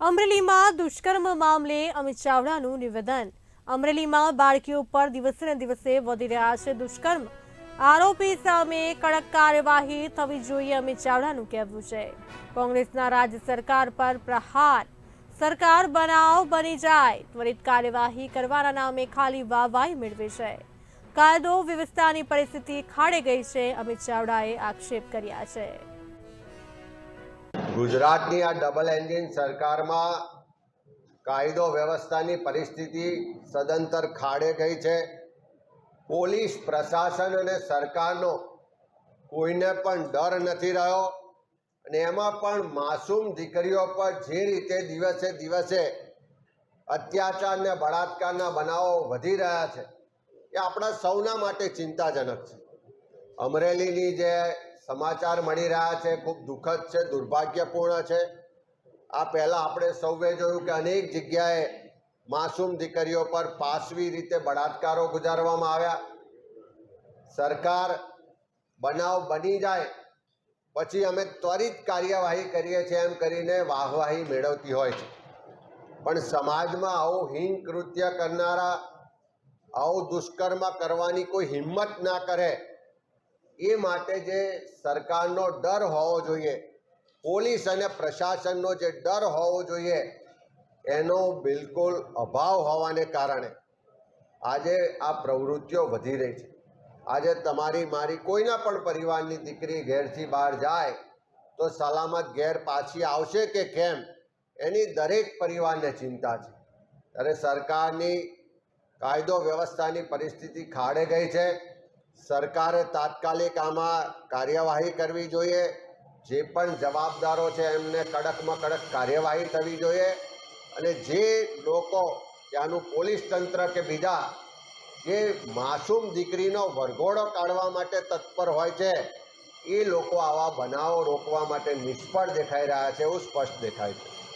અમરેલીમાં દુષ્કર્મ મામલે અમિત ચાવડાનું નિવેદન. અમરેલીમાં બાળકીઓ પર દિવસે ને દિવસે વધી રહ્યા છે દુષ્કર્મ. આરોપી સામે કડક કાર્યવાહી થવી જોઈએ અમિત ચાવડાનું કહેવું છે. કોંગ્રેસના રાજ્ય સરકાર પર પ્રહાર. સરકાર બનાવ બની જાય, ત્વરિત કાર્યવાહી કરવાના નામે ખાલી વાહવાહી મેળવે છે. કાયદો વ્યવસ્થાની પરિસ્થિતિ ખાડે ગઈ છે, અમિત ચાવડાએ આક્ષેપ કર્યા છે. ગુજરાતની આ ડબલ એન્જિન સરકારમાં કાયદો વ્યવસ્થાની પરિસ્થિતિ સદંતર ખાડે ગઈ છે. પોલીસ પ્રશાસન અને સરકારનો કોઈને પણ ડર નથી રહ્યો અને એમાં પણ માસૂમ દીકરીઓ પર જે રીતે દિવસે દિવસે અત્યાચાર ને બળાત્કારના બનાવો વધી રહ્યા છે, એ આપણા સૌના માટે ચિંતાજનક છે. અમરેલીની જે સમાચાર મળી રહ્યા છે, ખૂબ દુઃખદ છે, દુર્ભાગ્યપૂર્ણ છે. આ પહેલાં આપણે સૌએ જોયું કે અનેક જગ્યાએ માસૂમ દીકરીઓ પર પાશવી રીતે બળાત્કારો ગુજારવામાં આવ્યા. સરકાર બનાવ બની જાય, પછી અમે ત્વરિત કાર્યવાહી કરીએ છીએ એમ કરીને વાહવાહી મેળવતી હોય છે. પણ સમાજમાં આવું હિન કૃત્ય કરનારા, આવું દુષ્કર્મ કરવાની કોઈ હિંમત ના કરે એ માટે જે સરકારનો ડર હોવો જોઈએ, પોલીસ અને પ્રશાસનનો જે ડર હોવો જોઈએ, એનો બિલકુલ અભાવ હોવાને કારણે આજે આ પ્રવૃત્તિઓ વધી રહી છે. આજે તમારી મારી કોઈના પણ પરિવારની દીકરી ઘેરથી બહાર જાય, તો સલામત ઘેર પાછી આવશે કે કેમ, એની દરેક પરિવારને ચિંતા છે. ત્યારે સરકારની કાયદો વ્યવસ્થાની પરિસ્થિતિ ખાડે ગઈ છે. સરકારે તાત્કાલિક આમાં કાર્યવાહી કરવી જોઈએ. જે પણ જવાબદારો છે એમને કડકમાં કડક કાર્યવાહી થવી જોઈએ. અને જે લોકો ત્યાંનું પોલીસ તંત્ર કે બીજા જે માસૂમ દીકરીનો વરઘોડો કાઢવા માટે તત્પર હોય છે, એ લોકો આવા બનાવો રોકવા માટે નિષ્ફળ દેખાઈ રહ્યા છે એવું સ્પષ્ટ દેખાય છે.